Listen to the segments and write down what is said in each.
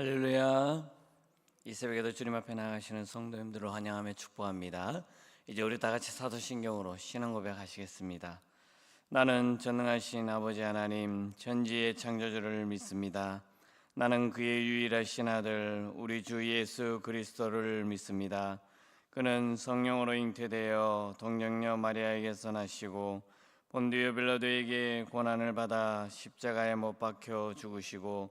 할렐루야. 이 새벽에도 주님 앞에 나가시는 성도님들을 환영하며 축복합니다. 이제 우리 다 같이 사도신경으로 신앙 고백하시겠습니다. 나는 전능하신 아버지 하나님 전지의 창조주를 믿습니다. 나는 그의 유일하신 아들 우리 주 예수 그리스도를 믿습니다. 그는 성령으로 잉태되어 동정녀 마리아에게서 나시고 본디오 빌라도에게 고난을 받아 십자가에 못 박혀 죽으시고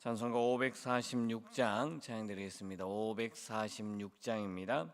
찬송가 546장 찬양 드리겠습니다. 546장입니다.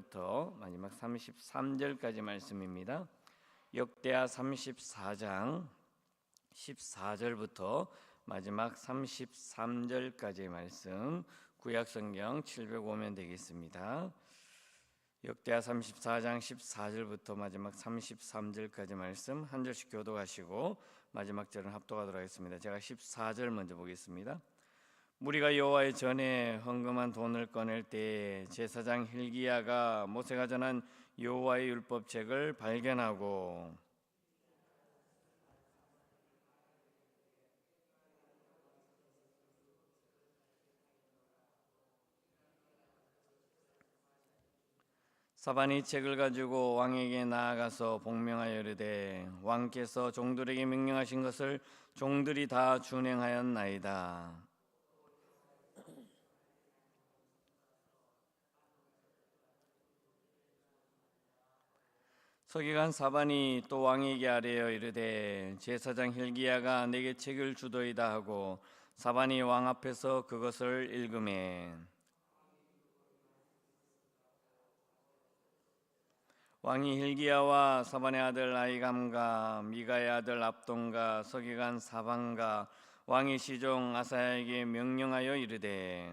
14절부터 마지막 33절까지 말씀입니다. 역대하 34장 14절부터 마지막 33절까지의 말씀 구약 성경 705면 되겠습니다. 역대하 34장 14절부터 마지막 33절까지 말씀 한 절씩 교도하시고 마지막 절은 합독하도록 하겠습니다. 제가 14절 먼저 보겠습니다. 무리가 여호와의 전에 헌금한 돈을 꺼낼 때 제사장 힐기야가 모세가 전한 여호와의 율법책을 발견하고 사반이 책을 가지고 왕에게 나아가서 복명하여 이르되 왕께서 종들에게 명령하신 것을 종들이 다 준행하였나이다. 서기관 사반이 또 왕에게 아뢰어 이르되 제사장 힐기야가 내게 책을 주도이다 하고 사반이 왕 앞에서 그것을 읽음에. 왕이 힐기야와 사반의 아들 아이감과 미가의 아들 압돈과 서기관 사반과 왕이 시종 아사야에게 명령하여 이르되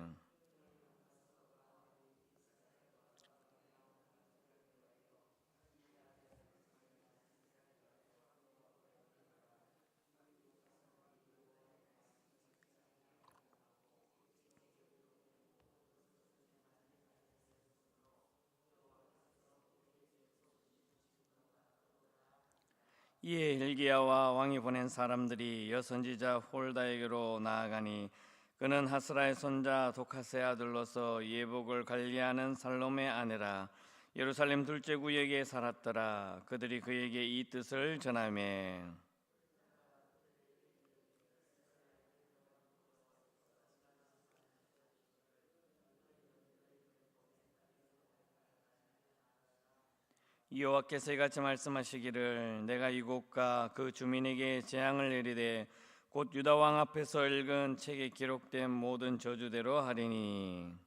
이에 헬기야와 왕이 보낸 사람들이 여선지자 홀다에게로 나아가니 그는 하스라의 손자 도카스의 아들로서 예복을 관리하는 살롬의 아내라 예루살렘 둘째 구역에 살았더라. 그들이 그에게 이 뜻을 전하매 여호와께서 이같이 말씀하시기를 내가 이곳과 그 주민에게 재앙을 내리되 곧 유다 왕 앞에서 읽은 책에 기록된 모든 저주대로 하리니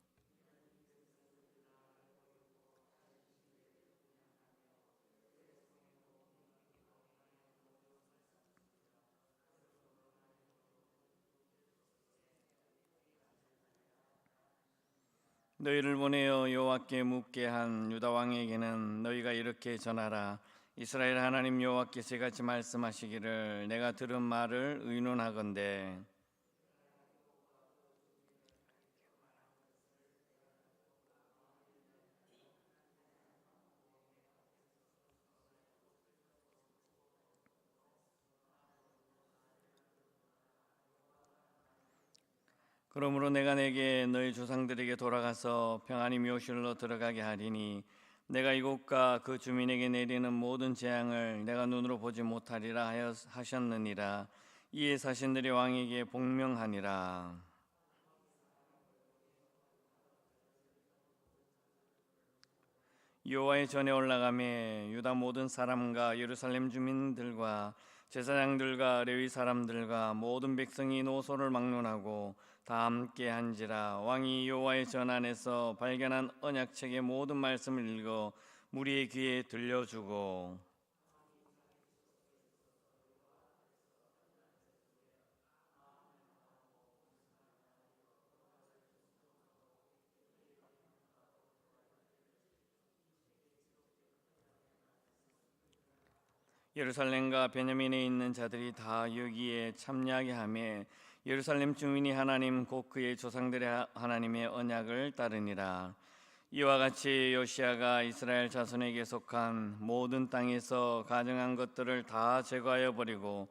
너희를 보내어 여호와께 묻게 한 유다 왕에게는 너희가 이렇게 전하라. 이스라엘 하나님 여호와께서 이같이 말씀하시기를 내가 들은 말을 의논하건대 그러므로 내가 내게 너희 조상들에게 돌아가서 평안히 묘실로 들어가게 하리니 내가 이곳과 그 주민에게 내리는 모든 재앙을 내가 눈으로 보지 못하리라 하셨느니라. 이에 사신들이 왕에게 복명하니라. 여호와의 전에 올라가매 유다 모든 사람과 예루살렘 주민들과 제사장들과 레위 사람들과 모든 백성이 노소를 막론하고 다 함께 한지라 왕이 여호와의 전 안에서 발견한 언약책의 모든 말씀을 읽어 무리의 귀에 들려주고 예루살렘과 베냐민에 있는 자들이 다 여기에 참여하게 하며 예루살렘 주민이 하나님 곧 그의 조상들의 하나님의 언약을 따르니라 이와 같이 요시아가 이스라엘 자손에게 속한 모든 땅에서 가정한 것들을 다 제거하여 버리고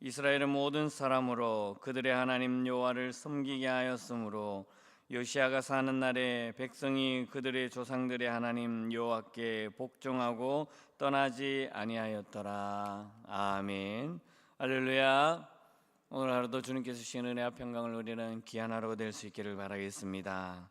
이스라엘의 모든 사람으로 그들의 하나님 여호와를 섬기게 하였으므로 요시아가 사는 날에 백성이 그들의 조상들의 하나님 여호와께 복종하고 떠나지 아니하였더라. 아멘. 할렐루야. 오늘 하루도 주님께서 주신 은혜와 평강을 누리는 귀한 하루가 될 수 있기를 바라겠습니다.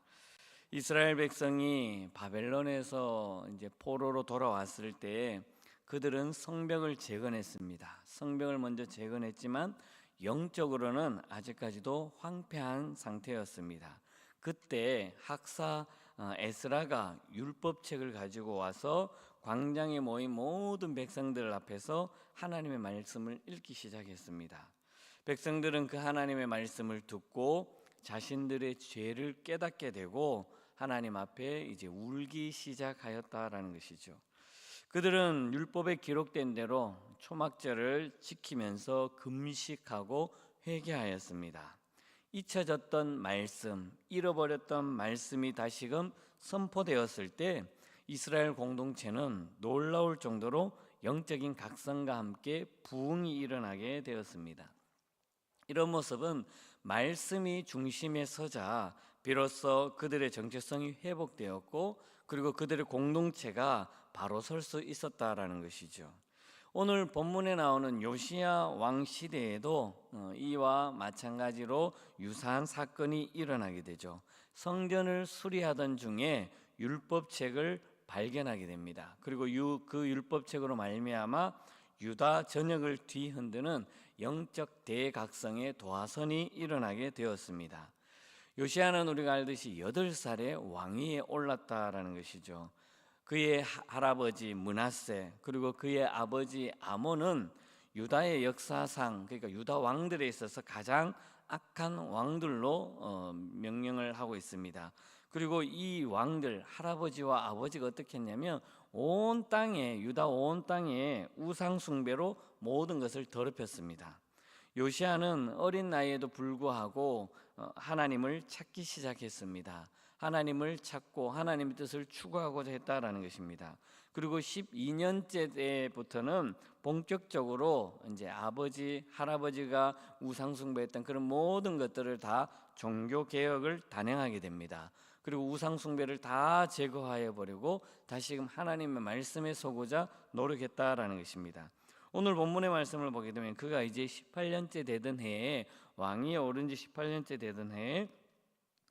이스라엘 백성이 바벨론에서 이제 포로로 돌아왔을 때 그들은 성벽을 재건했습니다. 성벽을 먼저 재건했지만 영적으로는 아직까지도 황폐한 상태였습니다. 그때 학사 어, 에스라가 율법책을 가지고 와서 광장에 모인 모든 백성들 앞에서 하나님의 말씀을 읽기 시작했습니다. 백성들은 그 하나님의 말씀을 듣고 자신들의 죄를 깨닫게 되고 하나님 앞에 이제 울기 시작하였다라는 것이죠. 그들은 율법에 기록된 대로 초막절을 지키면서 금식하고 회개하였습니다. 잊혀졌던 말씀, 잃어버렸던 말씀이 다시금 선포되었을 때 이스라엘 공동체는 놀라울 정도로 영적인 각성과 함께 부흥이 일어나게 되었습니다. 이런 모습은 말씀이 중심에 서자 비로소 그들의 정체성이 회복되었고 그리고 그들의 공동체가 바로 설 수 있었다라는 것이죠. 오늘 본문에 나오는 요시야 왕 시대에도 어, 이와 마찬가지로 유사한 사건이 일어나게 되죠. 성전을 수리하던 중에 율법책을 발견하게 됩니다. 그리고 유, 그 율법책으로 말미암아 유다 전역을 뒤흔드는 영적 대각성의 도화선이 일어나게 되었습니다. 요시아는 우리가 알듯이 여덟 살에 왕위에 올랐다라는 것이죠. 그의 할아버지 문하세 그리고 그의 아버지 아몬은 유다의 역사상 그러니까 유다 왕들에 있어서 가장 악한 왕들로 어, 명령을 하고 있습니다. 그리고 이 왕들 할아버지와 아버지가 어떻게 했냐면 온 땅에 유다 온 땅에 우상 숭배로 모든 것을 더럽혔습니다. 요시아는 어린 나이에도 불구하고 어, 하나님을 찾기 시작했습니다. 하나님을 찾고 하나님의 뜻을 추구하고자 했다라는 것입니다. 그리고 12년째 때부터는 본격적으로 이제 아버지, 할아버지가 우상 숭배했던 그런 모든 것들을 다 종교 개혁을 단행하게 됩니다. 그리고 우상 숭배를 다 제거하여 버리고 다시금 하나님의 말씀에 서고자 노력했다라는 것입니다. 오늘 본문의 말씀을 보게 되면 그가 이제 18년째 되던 해에 왕이 오른 지 18년째 되던 해에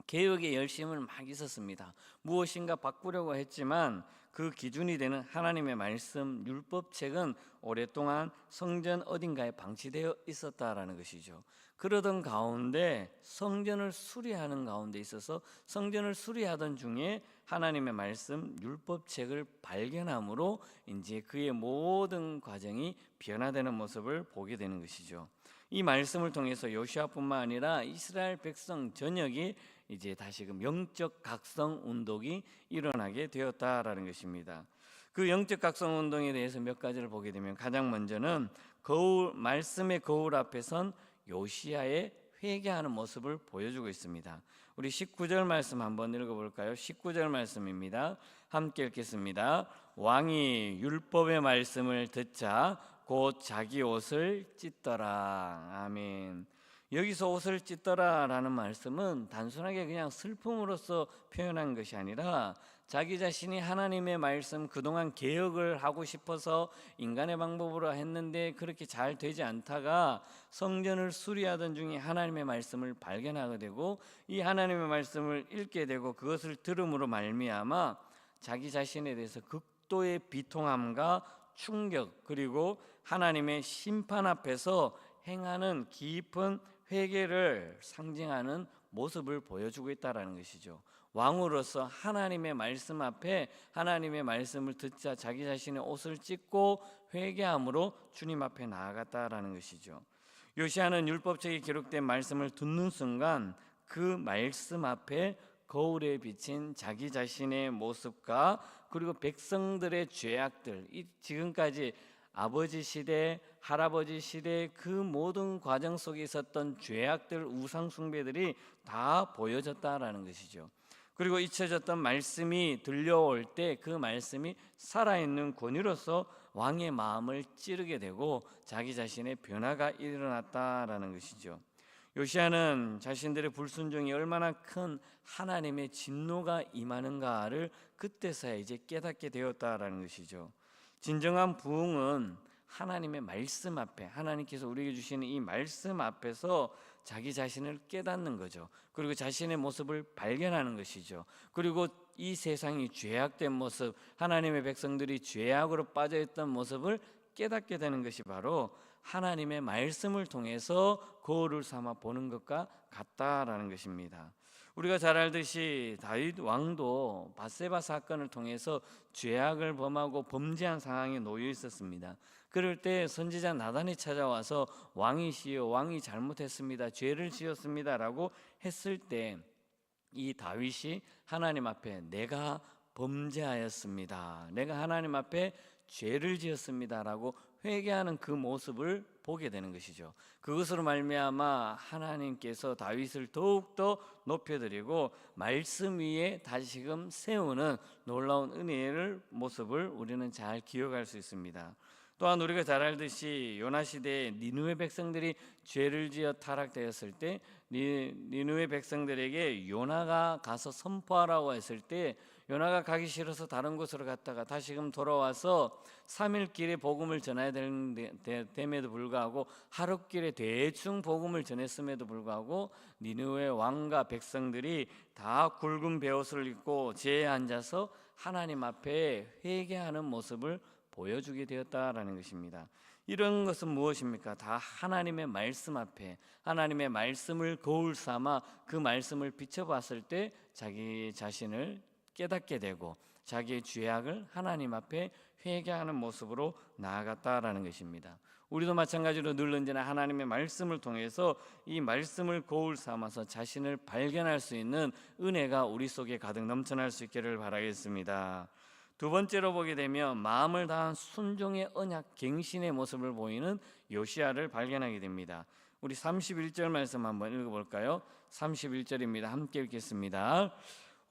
개혁의 열심을 막 있었습니다. 무엇인가 바꾸려고 했지만 그 기준이 되는 하나님의 말씀 율법책은 오랫동안 성전 어딘가에 방치되어 있었다라는 것이죠. 그러던 가운데 성전을 수리하는 가운데 있어서 성전을 수리하던 중에 하나님의 말씀 율법책을 발견함으로 이제 그의 모든 과정이 변화되는 모습을 보게 되는 것이죠. 이 말씀을 통해서 요시아뿐만 아니라 이스라엘 백성 전역이 이제 다시금 영적 각성 운동이 일어나게 되었다라는 것입니다. 그 영적 각성 운동에 대해서 몇 가지를 보게 되면 가장 먼저는 거울 말씀의 거울 앞에 선 요시아의 회개하는 모습을 보여주고 있습니다. 우리 19절 말씀 한번 읽어 볼까요? 19절 말씀입니다. 함께 읽겠습니다. 왕이 율법의 말씀을 듣자 곧 자기 옷을 찢더라. 아멘. 여기서 옷을 찢더라라는 말씀은 단순하게 그냥 슬픔으로써 표현한 것이 아니라 자기 자신이 하나님의 말씀 그동안 개혁을 하고 싶어서 인간의 방법으로 했는데 그렇게 잘 되지 않다가 성전을 수리하던 중에 하나님의 말씀을 발견하게 되고 이 하나님의 말씀을 읽게 되고 그것을 들음으로 말미암아 자기 자신에 대해서 극도의 비통함과 충격 그리고 하나님의 심판 앞에서 행하는 깊은 회개를 상징하는 모습을 보여주고 있다라는 것이죠. 왕으로서 하나님의 말씀 앞에 하나님의 말씀을 듣자 자기 자신의 옷을 찢고 회개함으로 주님 앞에 나아갔다라는 것이죠. 요시아는 율법책에 기록된 말씀을 듣는 순간 그 말씀 앞에 거울에 비친 자기 자신의 모습과 그리고 백성들의 죄악들, 이 지금까지 아버지 시대, 할아버지 시대 그 모든 과정 속에 있었던 죄악들, 우상 숭배들이 다 보여졌다라는 것이죠. 그리고 잊혀졌던 말씀이 들려올 때 그 말씀이 살아있는 권위로서 왕의 마음을 찌르게 되고 자기 자신의 변화가 일어났다라는 것이죠. 요시아는 자신들의 불순종이 얼마나 큰 하나님의 진노가 임하는가를 그때서야 이제 깨닫게 되었다라는 것이죠. 진정한 부흥은 하나님의 말씀 앞에 하나님께서 우리에게 주시는 이 말씀 앞에서 자기 자신을 깨닫는 거죠. 그리고 자신의 모습을 발견하는 것이죠. 그리고 이 세상이 죄악된 모습, 하나님의 백성들이 죄악으로 빠져 있던 모습을 깨닫게 되는 것이 바로 하나님의 말씀을 통해서 거울을 삼아 보는 것과 같다라는 것입니다. 우리가 잘 알듯이 다윗 왕도 바세바 사건을 통해서 죄악을 범하고 범죄한 상황에 놓여 있었습니다. 그럴 때 선지자 나단이 찾아와서 왕이시여 왕이 잘못했습니다. 죄를 지었습니다라고 했을 때 이 다윗이 하나님 앞에 내가 범죄하였습니다. 내가 하나님 앞에 죄를 지었습니다라고 회개하는 그 모습을 보게 되는 것이죠. 그것으로 말미암아 하나님께서 다윗을 더욱 더 높여드리고 말씀 위에 다시금 세우는 놀라운 은혜를 모습을 우리는 잘 기억할 수 있습니다. 또한 우리가 잘 알듯이 요나 시대에 니누의 백성들이 죄를 지어 타락되었을 때 니누의 백성들에게 요나가 가서 선포하라고 했을 때 요나가 가기 싫어서 다른 곳으로 갔다가 다시금 돌아와서 3일 길에 복음을 전해야 됨에도 불구하고 하룻길에 대충 복음을 전했음에도 불구하고 니누의 왕과 백성들이 다 굵은 베옷을 입고 제에 앉아서 하나님 앞에 회개하는 모습을 보여주게 되었다라는 것입니다. 이런 것은 무엇입니까? 다 하나님의 말씀 앞에 하나님의 말씀을 거울 삼아 그 말씀을 비춰봤을 때 자기 자신을 깨닫게 되고 자기의 죄악을 하나님 앞에 회개하는 모습으로 나아갔다라는 것입니다. 우리도 마찬가지로 늘 언제나 하나님의 말씀을 통해서 이 말씀을 거울 삼아서 자신을 발견할 수 있는 은혜가 우리 속에 가득 넘쳐날 수 있기를 바라겠습니다. 두 번째로 보게 되면 마음을 다한 순종의 언약 갱신의 모습을 보이는 요시아를 발견하게 됩니다. 우리 31절 말씀 한번 읽어볼까요? 31절입니다. 함께 읽겠습니다.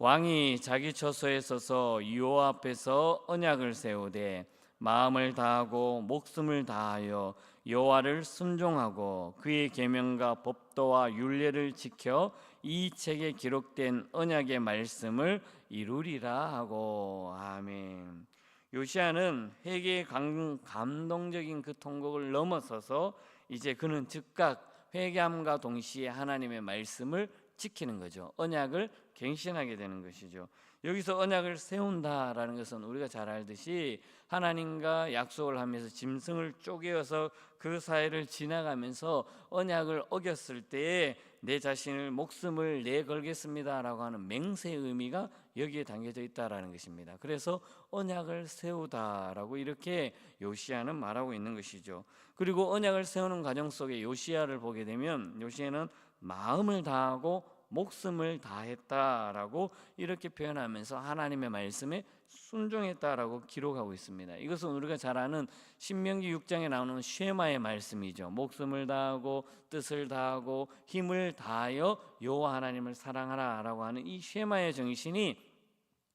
왕이 자기 처소에 서서 요 앞에서 언약을 세우되 마음을 다하고 목숨을 다하여 여호와를 순종하고 그의 계명과 법도와 율례를 지켜 이 책에 기록된 언약의 말씀을 이루리라 하고 아멘. 요시아는 회개의 감, 감동적인 그 통곡을 넘어서서 이제 그는 즉각 회개함과 동시에 하나님의 말씀을 지키는 거죠. 언약을 갱신하게 되는 것이죠. 여기서 언약을 세운다라는 것은 우리가 잘 알듯이 하나님과 약속을 하면서 짐승을 쪼개어서 그 사이를 지나가면서 언약을 어겼을 때에 내 자신을 목숨을 내 걸겠습니다라고 하는 맹세의 의미가 여기에 담겨져 있다라는 것입니다. 그래서 언약을 세우다라고 이렇게 요시아는 말하고 있는 것이죠. 그리고 언약을 세우는 과정 속에 요시아를 보게 되면 요시아는 마음을 다하고 목숨을 다했다라고 이렇게 표현하면서 하나님의 말씀에 순종했다라고 기록하고 있습니다. 이것은 우리가 잘 아는 신명기 6장에 나오는 쉐마의 말씀이죠. 목숨을 다하고 뜻을 다하고 힘을 다하여 여호와 하나님을 사랑하라라고 하는 이 쉐마의 정신이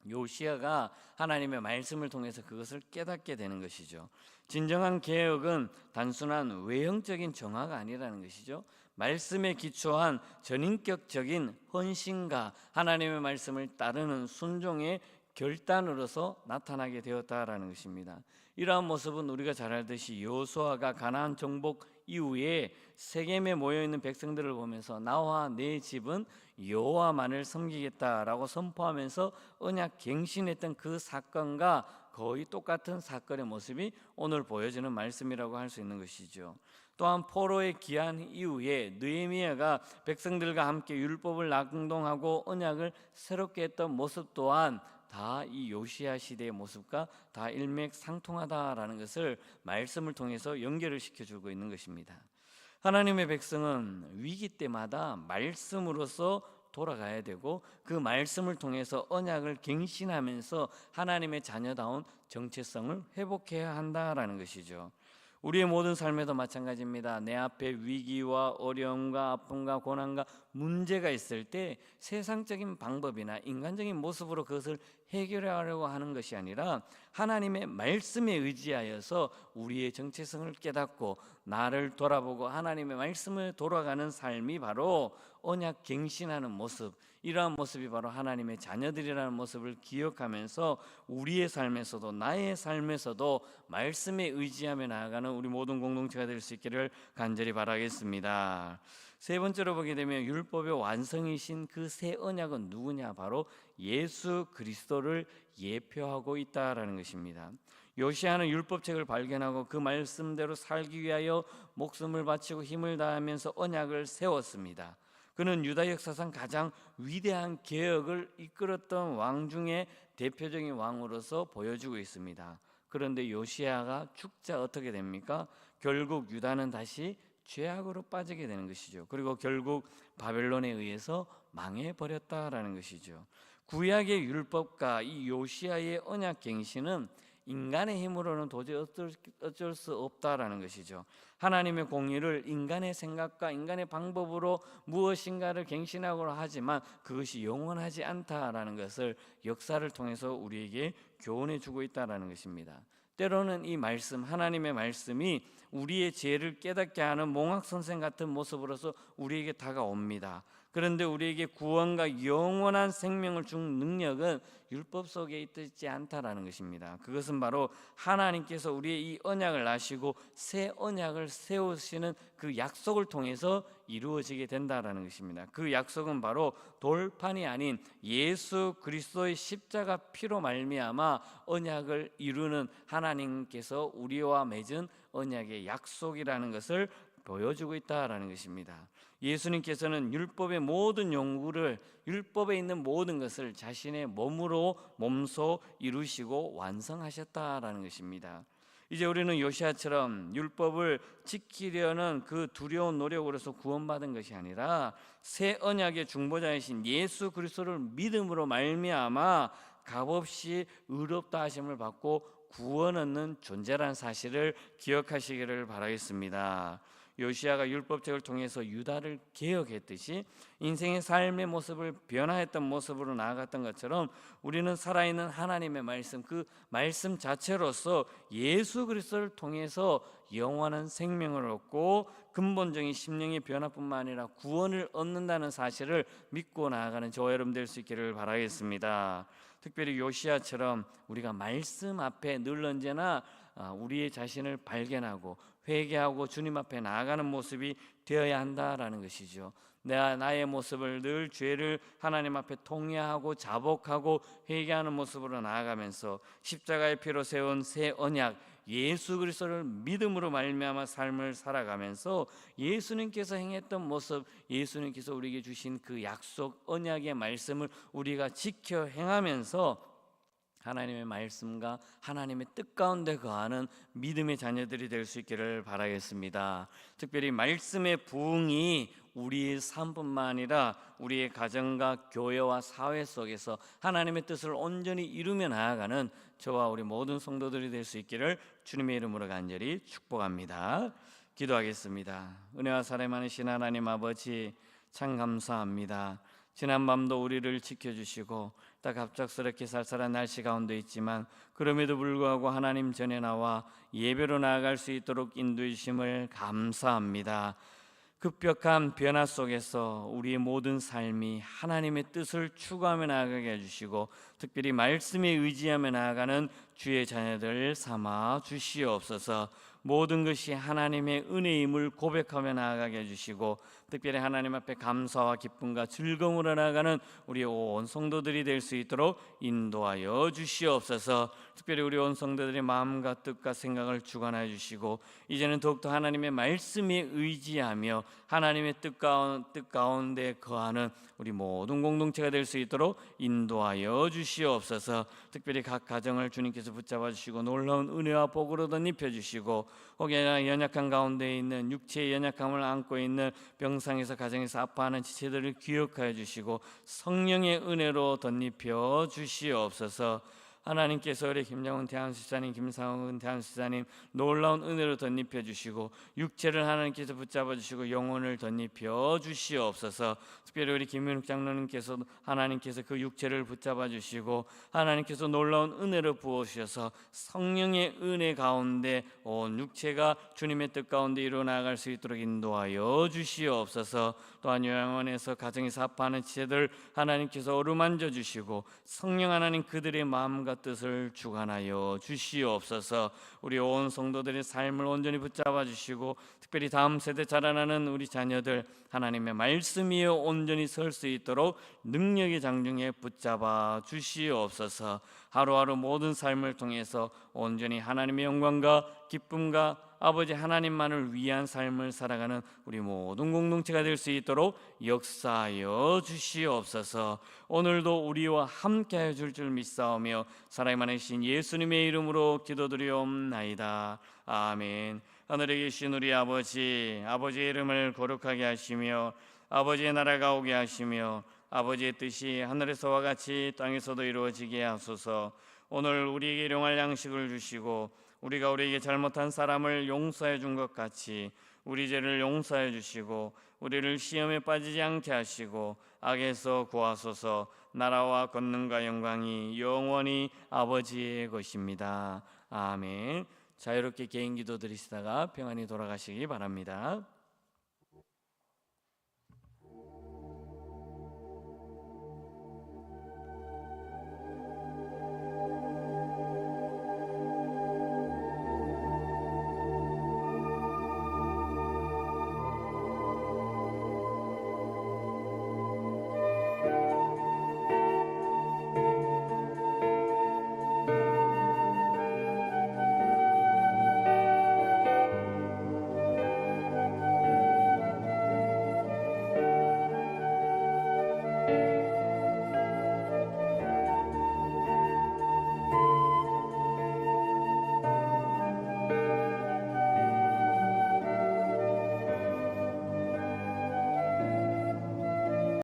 요시아가 하나님의 말씀을 통해서 그것을 깨닫게 되는 것이죠. 진정한 개혁은 단순한 외형적인 정화가 아니라는 것이죠. 말씀에 기초한 전인격적인 헌신과 하나님의 말씀을 따르는 순종의 결단으로서 나타나게 되었다라는 것입니다. 이러한 모습은 우리가 잘 알듯이 여호수아가 가나안 정복 이후에 세겜에 모여 있는 백성들을 보면서 나와 내 집은 여호와만을 섬기겠다라고 선포하면서 언약 갱신했던 그 사건과 거의 똑같은 사건의 모습이 오늘 보여지는 말씀이라고 할 수 있는 것이죠. 또한 포로의 기한 이후에 느헤미야가 백성들과 함께 율법을 낙동하고 언약을 새롭게 했던 모습 또한 다 이 요시아 시대의 모습과 다 일맥상통하다라는 것을 말씀을 통해서 연결을 시켜주고 있는 것입니다. 하나님의 백성은 위기 때마다 말씀으로서 돌아가야 되고 그 말씀을 통해서 언약을 갱신하면서 하나님의 자녀다운 정체성을 회복해야 한다라는 것이죠. 우리의 모든 삶에도 마찬가지입니다. 내 앞에 위기와 어려움과 아픔과 고난과 문제가 있을 때 세상적인 방법이나 인간적인 모습으로 그것을 해결하려고 하는 것이 아니라 하나님의 말씀에 의지하여서 우리의 정체성을 깨닫고 나를 돌아보고 하나님의 말씀을 돌아가는 삶이 바로 언약 갱신하는 모습 이러한 모습이 바로 하나님의 자녀들이라는 모습을 기억하면서 우리의 삶에서도 나의 삶에서도 말씀에 의지하며 나아가는 우리 모든 공동체가 될 수 있기를 간절히 바라겠습니다. 세 번째로 보게 되면 율법의 완성이신 그 새 언약은 누구냐? 바로 예수 그리스도를 예표하고 있다라는 것입니다. 요시아는 율법책을 발견하고 그 말씀대로 살기 위하여 목숨을 바치고 힘을 다하면서 언약을 세웠습니다. 그는 유다 역사상 가장 위대한 개혁을 이끌었던 왕 중에 대표적인 왕으로서 보여주고 있습니다. 그런데 요시아가 죽자 어떻게 됩니까? 결국 유다는 다시 죄악으로 빠지게 되는 것이죠. 그리고 결국 바벨론에 의해서 망해 버렸다라는 것이죠. 구약의 율법과 이 요시아의 언약 갱신은 인간의 힘으로는 도저히 어쩔, 어쩔 수 없다라는 것이죠. 하나님의 공의를 인간의 생각과 인간의 방법으로 무엇인가를 갱신하고 하지만 그것이 영원하지 않다라는 것을 역사를 통해서 우리에게 교훈해 주고 있다라는 것입니다. 때로는 이 말씀 하나님의 말씀이 우리의 죄를 깨닫게 하는 몽학 선생 같은 모습으로서 우리에게 다가옵니다. 그런데 우리에게 구원과 영원한 생명을 준 능력은 율법 속에 있지 않다라는 것입니다. 그것은 바로 하나님께서 우리의 이 언약을 아시고 새 언약을 세우시는 그 약속을 통해서 이루어지게 된다라는 것입니다. 그 약속은 바로 돌판이 아닌 예수 그리스도의 십자가 피로 말미암아 언약을 이루는 하나님께서 우리와 맺은 언약의 약속이라는 것을 보여주고 있다라는 것입니다. 예수님께서는 율법의 모든 연구를 율법에 있는 모든 것을 자신의 몸으로 몸소 이루시고 완성하셨다라는 것입니다. 이제 우리는 요시아처럼 율법을 지키려는 그 두려운 노력으로서 구원받은 것이 아니라 새 언약의 중보자이신 예수 그리스도를 믿음으로 말미암아 값없이 의롭다 하심을 받고 구원 얻는 존재라는 사실을 기억하시기를 바라겠습니다. 요시아가 율법책을 통해서 유다를 개혁했듯이 인생의 삶의 모습을 변화했던 모습으로 나아갔던 것처럼 우리는 살아있는 하나님의 말씀 그 말씀 자체로서 예수 그리스도를 통해서 영원한 생명을 얻고 근본적인 심령의 변화뿐만 아니라 구원을 얻는다는 사실을 믿고 나아가는 저와 여러분 될 수 있기를 바라겠습니다. 특별히 요시아처럼 우리가 말씀 앞에 늘 언제나 아, 우리의 자신을 발견하고 회개하고 주님 앞에 나아가는 모습이 되어야 한다라는 것이죠. 내가 나의 모습을 늘 죄를 하나님 앞에 통회하고 자복하고 회개하는 모습으로 나아가면서 십자가의 피로 세운 새 언약 예수 그리스도를 믿음으로 말미암아 삶을 살아가면서 예수님께서 행했던 모습, 예수님께서 우리에게 주신 그 약속 언약의 말씀을 우리가 지켜 행하면서 하나님의 말씀과 하나님의 뜻 가운데 거하는 믿음의 자녀들이 될 수 있기를 바라겠습니다. 특별히 말씀의 부흥이 우리의 삶뿐만 아니라 우리의 가정과 교회와 사회 속에서 하나님의 뜻을 온전히 이루며 나아가는 저와 우리 모든 성도들이 될 수 있기를 주님의 이름으로 간절히 축복합니다. 기도하겠습니다. 은혜와 사랑 많으신 하나님 아버지 참 감사합니다. 지난 밤도 우리를 지켜주시고 딱 갑작스럽게 쌀쌀한 날씨 가운데 있지만 그럼에도 불구하고 하나님 전에 나와 예배로 나아갈 수 있도록 인도해 주심을 감사합니다. 급격한 변화 속에서 우리의 모든 삶이 하나님의 뜻을 추구하며 나아가게 해주시고 특별히 말씀에 의지하며 나아가는 주의 자녀들 삼아 주시옵소서 모든 것이 하나님의 은혜임을 고백하며 나아가게 해주시고 특별히 하나님 앞에 감사와 기쁨과 즐거움으로 나아가는 우리 온 성도들이 될 수 있도록 인도하여 주시옵소서. 특별히 우리 온 성도들의 마음과 뜻과 생각을 주관하여 주시고 이제는 더욱더 하나님의 말씀에 의지하며 하나님의 뜻, 가운, 뜻 가운데 거하는 우리 모든 공동체가 될 수 있도록 인도하여 주시옵소서. 특별히 각 가정을 주님께서 붙잡아 주시고 놀라운 은혜와 복으로 덧입혀 주시고 혹여나 연약한 가운데 있는 육체의 연약함을 안고 있는 병 상에서 가정에서 아파하는 지체들을 기억하여 주시고 성령의 은혜로 덧입혀 주시옵소서 하나님께서 우리 김정은 대한수사님, 김상훈 대한수사님 놀라운 은혜로 덧입혀 주시고 육체를 하나님께서 붙잡아 주시고 영혼을 덧입혀 주시옵소서. 특별히 우리 김윤욱 장로님께서 하나님께서 그 육체를 붙잡아 주시고 하나님께서 놀라운 은혜를 부어 주셔서 성령의 은혜 가운데 온 육체가 주님의 뜻 가운데 이루어 나갈 수 있도록 인도하여 주시옵소서. 또한 요양원에서 가정에서 아파하는 지체들 하나님께서 어루만져 주시고 성령 하나님 그들의 마음과 뜻을 주관하여 주시옵소서. 우리 온 성도들의 삶을 온전히 붙잡아 주시고 특별히 다음 세대 자라나는 우리 자녀들 하나님의 말씀 위에 온전히 설 수 있도록 능력의 장중에 붙잡아 주시옵소서. 하루하루 모든 삶을 통해서 온전히 하나님의 영광과 기쁨과 아버지 하나님만을 위한 삶을 살아가는 우리 모든 공동체가 될 수 있도록 역사하여 주시옵소서. 오늘도 우리와 함께하여 줄 줄 믿사오며 많으신 예수님의 이름으로 기도드리옵나이다. 아멘. 하늘에 계신 우리 아버지, 아버지의 이름을 거룩하게 하시며 아버지의 나라가 오게 하시며 아버지의 뜻이 하늘에서와 같이 땅에서도 이루어지게 하소서. 오늘 우리에게 일용할 양식을 주시고 우리가 우리에게 잘못한 사람을 용서해 준 것 같이 우리 죄를 용서해 주시고 우리를 시험에 빠지지 않게 하시고 악에서 구하소서. 나라와 권능과 영광이 영원히 아버지의 것입니다. 아멘. 자유롭게 개인 기도 드리시다가 평안히 돌아가시기 바랍니다.